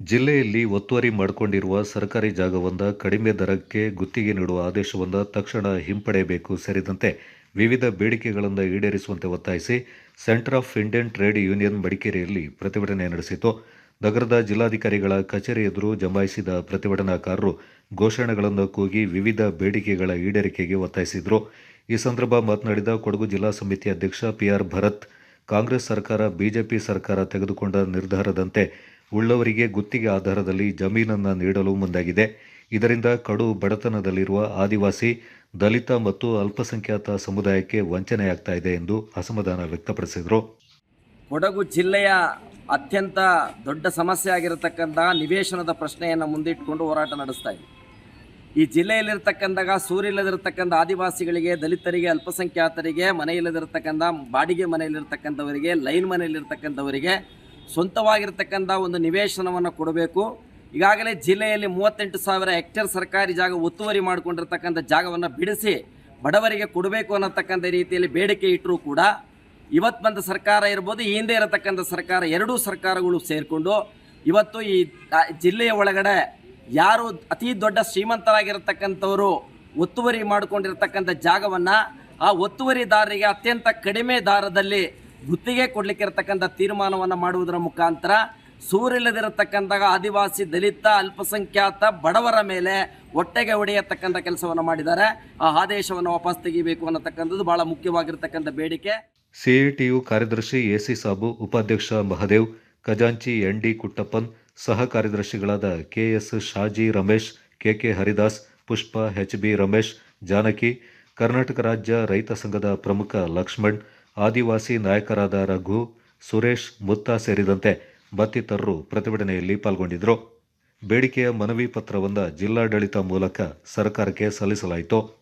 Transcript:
ಜಿಲ್ಲೆಯಲ್ಲಿ ಒತ್ತುವರಿ ಮಾಡಿಕೊಂಡಿರುವ ಸರ್ಕಾರಿ ಜಾಗವೊಂದ ಕಡಿಮೆ ದರಕ್ಕೆ ಗುತ್ತಿಗೆ ನೀಡುವ ಆದೇಶವೊಂದ ತಕ್ಷಣ ಹಿಂಪಡೆಯಬೇಕು ಸೇರಿದಂತೆ ವಿವಿಧ ಬೇಡಿಕೆಗಳನ್ನು ಈಡೇರಿಸುವಂತೆ ಒತ್ತಾಯಿಸಿ centre of Indian trade union ಮಡಿಕೇರಿಯಲ್ಲಿ ಪ್ರತಿಭಟನೆ ನಡೆಸಿತು. ನಗರದ ಜಿಲ್ಲಾಧಿಕಾರಿಗಳ ಕಚೇರಿ ಎದುರು ಜಮಾಯಿಸಿದ ಪ್ರತಿಭಟನಾಕಾರರು ಘೋಷಣೆಗಳನ್ನು ಕೂಗಿ ವಿವಿಧ ಬೇಡಿಕೆಗಳ ಈಡೇರಿಕೆಗೆ ಒತ್ತಾಯಿಸಿದರು. ಈ ಸಂದರ್ಭ ಮಾತನಾಡಿದ ಕೊಡಗು ಜಿಲ್ಲಾ ಸಮಿತಿ ಅಧ್ಯಕ್ಷ ಪಿಆರ್ ಭರತ್, ಕಾಂಗ್ರೆಸ್ ಸರ್ಕಾರ, ಬಿಜೆಪಿ ಸರ್ಕಾರ ತೆಗೆದುಕೊಂಡ ನಿರ್ಧಾರದಂತೆ ಉಳ್ಳವರಿಗೆ ಗುತ್ತಿಗೆ ಆಧಾರದಲ್ಲಿ ಜಮೀನನ್ನು ನೀಡಲು ಮುಂದಾಗಿದೆ. ಇದರಿಂದ ಕಡು ಬಡತನದಲ್ಲಿರುವ ಆದಿವಾಸಿ, ದಲಿತ ಮತ್ತು ಅಲ್ಪಸಂಖ್ಯಾತ ಸಮುದಾಯಕ್ಕೆ ವಂಚನೆಯಾಗ್ತಾ ಇದೆ ಎಂದು ಅಸಮಾಧಾನ ವ್ಯಕ್ತಪಡಿಸಿದರು. ಕೊಡಗು ಜಿಲ್ಲೆಯ ಅತ್ಯಂತ ದೊಡ್ಡ ಸಮಸ್ಯೆ ಆಗಿರತಕ್ಕಂತಹ ನಿವೇಶನದ ಪ್ರಶ್ನೆಯನ್ನು ಮುಂದಿಟ್ಟುಕೊಂಡು ಹೋರಾಟ ನಡೆಸ್ತಾ ಇದೆ. ಈ ಜಿಲ್ಲೆಯಲ್ಲಿರ್ತಕ್ಕಂಥ ಸೂರಿಲ್ಲದಿರತಕ್ಕಂಥ ಆದಿವಾಸಿಗಳಿಗೆ, ದಲಿತರಿಗೆ, ಅಲ್ಪಸಂಖ್ಯಾತರಿಗೆ, ಮನೆಯಿಲ್ಲದಿರತಕ್ಕಂಥ, ಬಾಡಿಗೆ ಮನೆಯಲ್ಲಿರ್ತಕ್ಕಂಥವರಿಗೆ, ಲೈನ್ ಮನೆಯಲ್ಲಿರ್ತಕ್ಕಂಥವರಿಗೆ ಸ್ವಂತವಾಗಿರ್ತಕ್ಕಂಥ ಒಂದು ನಿವೇಶನವನ್ನು ಕೊಡಬೇಕು. ಈಗಾಗಲೇ ಜಿಲ್ಲೆಯಲ್ಲಿ ಮೂವತ್ತೆಂಟು ಸಾವಿರ ಹೆಕ್ಟೇರ್ ಸರ್ಕಾರಿ ಜಾಗ ಒತ್ತುವರಿ ಮಾಡಿಕೊಂಡಿರ್ತಕ್ಕಂಥ ಜಾಗವನ್ನು ಬಿಡಿಸಿ ಬಡವರಿಗೆ ಕೊಡಬೇಕು ಅನ್ನತಕ್ಕಂಥ ರೀತಿಯಲ್ಲಿ ಬೇಡಿಕೆ ಇಟ್ಟರೂ ಕೂಡ ಇವತ್ತು ಬಂದ ಸರ್ಕಾರ ಇರ್ಬೋದು, ಈ ಹಿಂದೆ ಇರತಕ್ಕಂಥ ಸರ್ಕಾರ ಎರಡೂ ಸರ್ಕಾರಗಳು ಸೇರಿಕೊಂಡು ಇವತ್ತು ಈ ಜಿಲ್ಲೆಯ ಒಳಗಡೆ ಯಾರು ಅತಿ ದೊಡ್ಡ ಶ್ರೀಮಂತರಾಗಿರತಕ್ಕಂಥವರು ಒತ್ತುವರಿ ಮಾಡಿಕೊಂಡಿರ್ತಕ್ಕಂಥ ಜಾಗವನ್ನು ಆ ಒತ್ತುವರಿದಾರರಿಗೆ ಅತ್ಯಂತ ಕಡಿಮೆ ದಾರದಲ್ಲಿ ಗುತ್ತಿಗೆ ಕೊಡ್ಲಿಕ್ಕೆ ಇರತಕ್ಕಂಥ ತೀರ್ಮಾನವನ್ನು ಮಾಡುವುದರ ಮುಖಾಂತರ ಸೂರಿಲ್ಲದಿರತಕ್ಕಂತಹ ಆದಿವಾಸಿ ದಲಿತ, ಅಲ್ಪಸಂಖ್ಯಾತ, ಬಡವರ ಮೇಲೆ ಒಟ್ಟೆಗೆ ಹೊಡೆಯತಕ್ಕಂಥ ಕೆಲಸವನ್ನು ಮಾಡಿದ್ದಾರೆ. ಆ ಆದೇಶವನ್ನು ವಾಪಸ್ ತೆಗಿಬೇಕು ಅನ್ನತಕ್ಕಂಥದ್ದು ಬಹಳ ಮುಖ್ಯವಾಗಿರ್ತಕ್ಕಂಥ ಬೇಡಿಕೆ. ಸಿಇಟಿಯು ಕಾರ್ಯದರ್ಶಿ ಎಸಿ ಸಾಬು, ಉಪಾಧ್ಯಕ್ಷ ಮಹದೇವ್, ಖಜಾಂಚಿ ಎನ್ ಡಿ ಕುಟ್ಟಪ್ಪನ್, ಸಹ ಕಾರ್ಯದರ್ಶಿಗಳಾದ K S Shaji Ramesh K K Haridas, Pushpa H B Ramesh, Janaki, Karnataka ರಾಜ್ಯ ರೈತ ಸಂಘದ ಪ್ರಮುಖ ಲಕ್ಷ್ಮಣ್ ಆದಿವಾಸಿ ನಾಯಕರಾದ ರಘು, ಸುರೇಶ್, ಮುತ್ತಾ ಸೇರಿದಂತೆ ಮತ್ತಿತರರು ಪ್ರತಿಭಟನೆಯಲ್ಲಿ ಪಾಲ್ಗೊಂಡಿದ್ದರು. ಬೇಡಿಕೆಯ ಮನವಿ ಪತ್ರವನ್ನು ಜಿಲ್ಲಾಡಳಿತ ಮೂಲಕ ಸರ್ಕಾರಕ್ಕೆ ಸಲ್ಲಿಸಲಾಯಿತು.